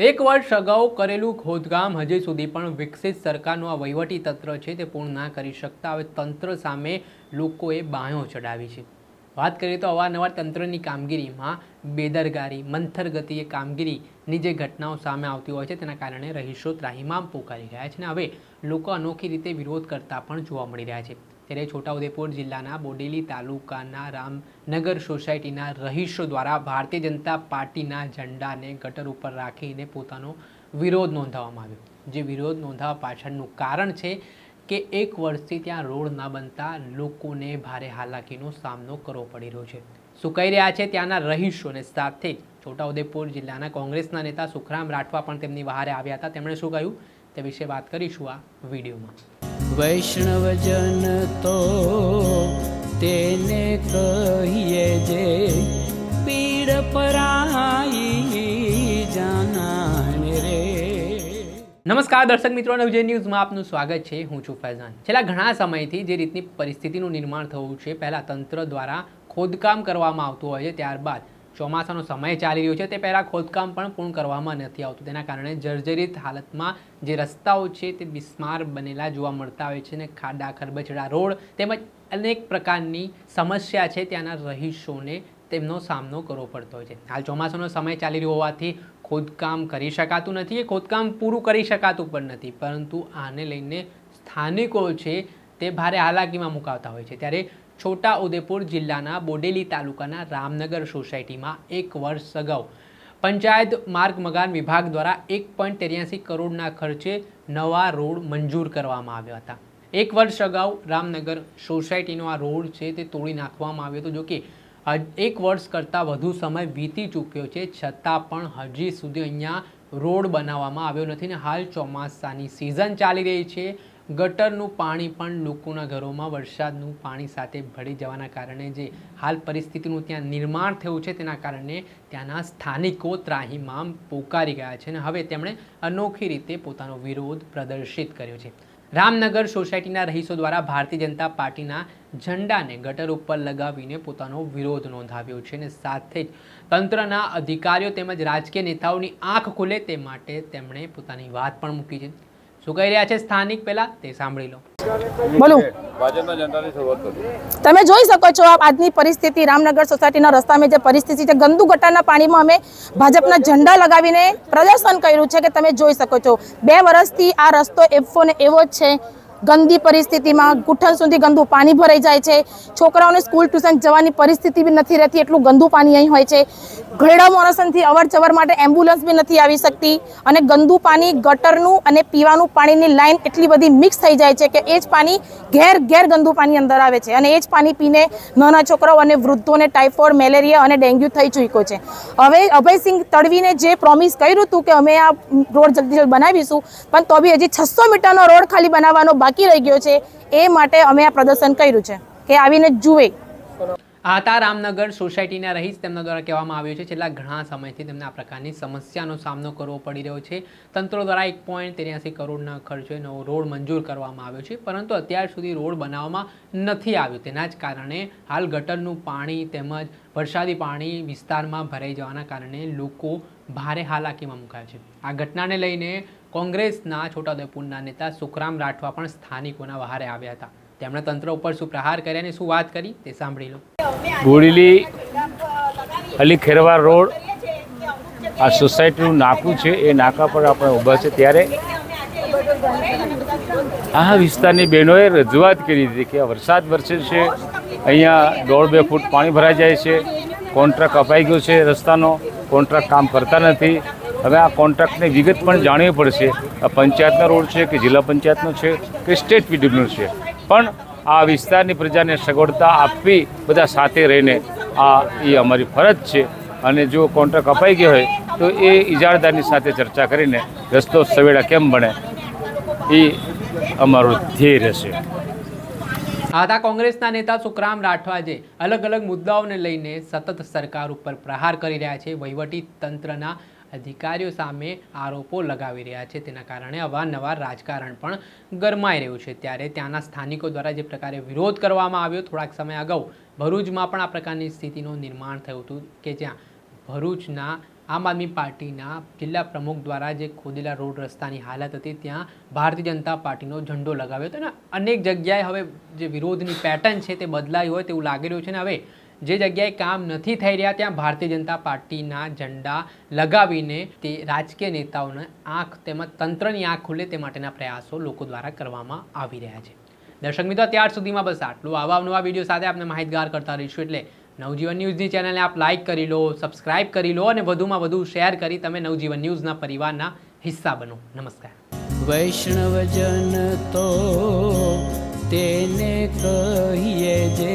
વર્ષ અગાઉ કરેલું ખોદકામ હજી સુધી પણ વિકસિત સરકારનું આ વહીવટી તંત્ર છે તે પૂર્ણ ના કરી શકતા હવે તંત્ર સામે લોકોએ બાંયો ચડાવી છે. વાત કરીએ તો અવારનવાર તંત્રની કામગીરીમાં બેદરગારી મંથરગતિએ કામગીરીની જે ઘટનાઓ સામે આવતી હોય છે તેના કારણે રહીશો ત્રાહિમામ પોકારી રહ્યા છે અને હવે લોકો અનોખી રીતે વિરોધ કરતા પણ જોવા મળી રહ્યા છે. ત્યારે છોટાઉદેપુર જિલ્લાના બોડેલી તાલુકાના રામનગર સોસાયટીના રહીશો દ્વારા ભારતીય જનતા પાર્ટીના ઝંડાને ગટર ઉપર રાખીને પોતાનો વિરોધ નોંધાવવામાં આવ્યો. જે વિરોધ નોંધાવવા પાછળનું કારણ છે કે એક વર્ષથી ત્યાં રોડ ન બનતા લોકોને ભારે હાલાકીનો સામનો કરવો પડી રહ્યો છે. શું કહી રહ્યા છે ત્યાંના રહીશોને સાથે? છોટાઉદેપુર જિલ્લાના કોંગ્રેસના નેતા સુખરામ રાઠવા પણ તેમની બહારે આવ્યા હતા. તેમણે શું કહ્યું? તે વિશે વાત કરીશું આ વિડીયોમાં. વૈષ્ણવજન તો તેને કહીએ જે પીડ પરાઈ જાનાને રે. નમસ્કાર દર્શક મિત્રો વિજય ન્યૂઝમાં આપનું સ્વાગત છે. હું છું ફૈઝાન. છેલ્લા ઘણા સમયથી જે રીતની પરિસ્થિતિનું નિર્માણ થયું છે, પહેલાં તંત્ર દ્વારા ખોદકામ કરવામાં આવતું હોય છે, ત્યારબાદ ચોમાસાનો સમય ચાલી રહ્યો છે, તે પહેલાં ખોદકામ પણ પૂર્ણ કરવામાં નથી આવતું. તેના કારણે જર્જરિત હાલતમાં જે રસ્તાઓ છે, તે બિસ્માર બનેલા જોવા મળતા હોય છે અને ખાડા ખરબચડા રોડ તેમજ અનેક પ્રકારની સમસ્યા છે, ત્યાંના રહીશોને તેમનો સામનો કરવો પડતો હોય છે. હાલ ચોમાસાનો સમય ચાલી રહ્યો હોવાથી ખોદકામ કરી શકાતું નથી એ ખોદકામ પૂરું કરી શકાતું પણ નથી, પરંતુ આને લઈને સ્થાનિકો છે, તે ભારે હાલાકીમાં મુકાવતા હોય છે. ત્યારે છોટા ઉદેપુર જિલ્લાના બોડેલી તાલુકાના રામનગર સોસાયટીમાં એક વર્ષ અગાઉ પંચાયત માર્ગ મકાન વિભાગ દ્વારા એક પોઈન્ટ ત્ર્યાસી કરોડના ખર્ચે નવા રોડ મંજૂર કરવામાં આવ્યા હતા. એક વર્ષ અગાઉ રામનગર સોસાયટીનો આ રોડ છે તે તોડી નાખવામાં આવ્યો હતો, જો કે એક વર્ષ કરતાં વધુ સમય વીતી ચૂક્યો છે, છતાં પણ હજી સુધી અહીંયા રોડ બનાવવામાં આવ્યો નથી ને હાલ ચોમાસાની સિઝન ચાલી રહી છે. ગટરનું પાણી પણ લોકોના ઘરોમાં વરસાદનું પાણી સાથે ભળી જવાના કારણે જે હાલ પરિસ્થિતિનું ત્યાં નિર્માણ થયું છે તેના કારણે ત્યાંના સ્થાનિકો ત્રાહીમામ પોકારી ગયા છે અને હવે તેમણે અનોખી રીતે પોતાનો વિરોધ પ્રદર્શિત કર્યો છે. રામનગર સોસાયટીના રહીશો દ્વારા ભારતીય જનતા પાર્ટીના ઝંડાને ગટર ઉપર લગાવીને પોતાનો વિરોધ નોંધાવ્યો છે અને સાથે જ તંત્રના અધિકારીઓ તેમજ રાજકીય નેતાઓની આંખ ખુલે તે માટે તેમણે પોતાની વાત પણ મૂકી છે. શું કહી રહ્યા છે સ્થાનિક પહેલા તે સાંભળી લો. બોલું. ભાજપના ઝંડાની શરૂઆત તમે જોઈ શકો છો આ આજની પરિસ્થિતિ રામનગર સોસાયટીના રસ્તામાં જે પરિસ્થિતિ છે ગંદુ ગટરના પાણીમાં અમે ભાજપના ઝંડા લગાવીને પ્રદર્શન કર્યું છે કે તમે જોઈ શકો છો. બે વર્ષથી આ રસ્તો એવો ને એવો જ છે. ગંદી પરિસ્થિતિમાં ગુઠણ સુધી ગંદુ પાણી ભરાઈ જાય છે. છોકરાઓને સ્કૂલ ટ્યુશન જવાની પરિસ્થિતિ બી નથી રહેતી એટલું ગંદુ પાણી અહીં હોય છે. ઘરડા મોરસનથી અવરચવર માટે એમ્બ્યુલન્સ બી નથી આવી શકતી અને ગંદુ પાણી, ગટરનું અને પીવાનું પાણીની લાઈન એટલી બધી મિક્સ થઈ જાય છે કે એ જ પાણી ઘેર ઘેર ગંદુ પાણી અંદર આવે છે. અને એ જ પાણી પીને નાના છોકરાઓ અને વૃદ્ધોને ટાઇફોઇડ મેલેરિયા અને ડેન્ગ્યુ થઈ ચૂક્યો છે. હવે અભયસિંહ તડવીને જે પ્રોમિસ કર્યું હતું કે અમે આ રોડ જલ્દી જલ્દી બનાવીશું, પણ તો બી હજી છસો મીટરનો રોડ ખાલી બનાવવાનો બાકી રહી ગયો છે. એ માટે અમે આ પ્રદર્શન કર્યું છે કે આવીને જુએ. આ હતા રામનગર સોસાયટીના રહીશ તેમના દ્વારા કહેવામાં આવ્યું છે, છેલ્લા ઘણા સમયથી તેમને આ પ્રકારની સમસ્યાનો સામનો કરવો પડી રહ્યો છે. તંત્રો દ્વારા એક પોઈન્ટ ત્ર્યાસી કરોડના ખર્ચે નવો રોડ મંજૂર કરવામાં આવ્યો છે, પરંતુ અત્યાર સુધી રોડ બનાવવામાં નથી આવ્યો. તેના જ કારણે હાલ ગટરનું પાણી તેમજ વરસાદી પાણી વિસ્તારમાં ભરાઈ જવાના કારણે લોકો ભારે હાલાકીમાં મુકાયા છે. આ ઘટનાને લઈને કોંગ્રેસના છોટાઉદેપુરના નેતા સુખરામ રાઠવા પણ સ્થાનિકોના વહારે આવ્યા હતા. તેમણે તંત્ર ઉપર શું પ્રહાર કર્યા અને શું વાત કરી તે સાંભળી લો. ગોળીલી અલી ખેરવાર રોડ આ સોસાયટીનું નાકું છે, એ નાકા પર આપણે ઊભા છે ત્યારે આ વિસ્તારની બહેનોએ રજૂઆત કરી હતી કે વરસાદ વરસે છે, અહીંયા દોઢ બે ફૂટ પાણી ભરાઈ જાય છે, કોન્ટ્રાક્ટ અપાઈ ગયો છે રસ્તાનો, કોન્ટ્રાક્ટ કામ કરતા નથી. હવે આ કોન્ટ્રાક્ટની વિગત પણ જાણવી પડશે. આ પંચાયતનો રોડ છે કે જિલ્લા પંચાયતનો છે કે સ્ટેટ પીડબ્લ્યુનો છે? પણ આ વિસ્તારની પ્રજાને સગવડતા આપવી બધા સાથે રહીને આ એ અમારી ફરજ છે. અને જો કોન્ટ્રાક્ટ અપાઈ ગયો હોય તો એ ઇજારદારની સાથે ચર્ચા કરીને રસ્તો સવેડા કેમ બને એ અમારું ધ્યેય રહેશે. આધા કોંગ્રેસના નેતા સુખરામ રાઠવા જે અલગ અલગ મુદ્દાઓને લઈને સતત સરકાર ઉપર પ્રહાર કરી રહ્યા છે. વહીવટી તંત્રના અધિકારીઓ સામે આરોપો લગાવી રહ્યા છે. તેના કારણે અવારનવાર રાજકારણ પણ ગરમાઈ રહ્યું છે. ત્યારે ત્યાંના સ્થાનિકો દ્વારા જે પ્રકારે વિરોધ કરવામાં આવ્યો, થોડાક સમય અગાઉ ભરૂચમાં પણ આ પ્રકારની સ્થિતિનું નિર્માણ થયું હતું કે જ્યાં ભરૂચના આમ આદમી પાર્ટીના જિલ્લા પ્રમુખ દ્વારા જે ખોદેલા રોડ રસ્તાની હાલત હતી, ત્યાં ભારતીય જનતા પાર્ટીનો ઝંડો લગાવ્યો હતો. અને અનેક જગ્યાએ હવે જે વિરોધની પેટર્ન છે તે બદલાઈ હોય તેવું લાગી રહ્યું છે. ને હવે જે જગ્યાએ કામ નથી થઈ રહ્યા, ત્યાં ભારતીય જનતા પાર્ટીના ઝંડા લગાવીને તે રાજકીય નેતાઓને આંખ તેમજ તંત્રની આંખ ખુલે તે માટેના પ્રયાસો લોકો દ્વારા કરવામાં આવી રહ્યા છે. દર્શક મિત્રો, ત્યાર સુધીમાં બસ આટલું. આવા નવા વીડિયો સાથે આપણે માહિતગાર કરતા રહીશું એટલે નવજીવન ન્યૂઝની ચેનલને આપ લાઇક કરી લો, સબસ્ક્રાઇબ કરી લો અને વધુમાં વધુ શેર કરી તમે નવજીવન ન્યૂઝના પરિવારના હિસ્સા બનો. નમસ્કાર. વૈષ્ણવજન તો તેને કહીએ જે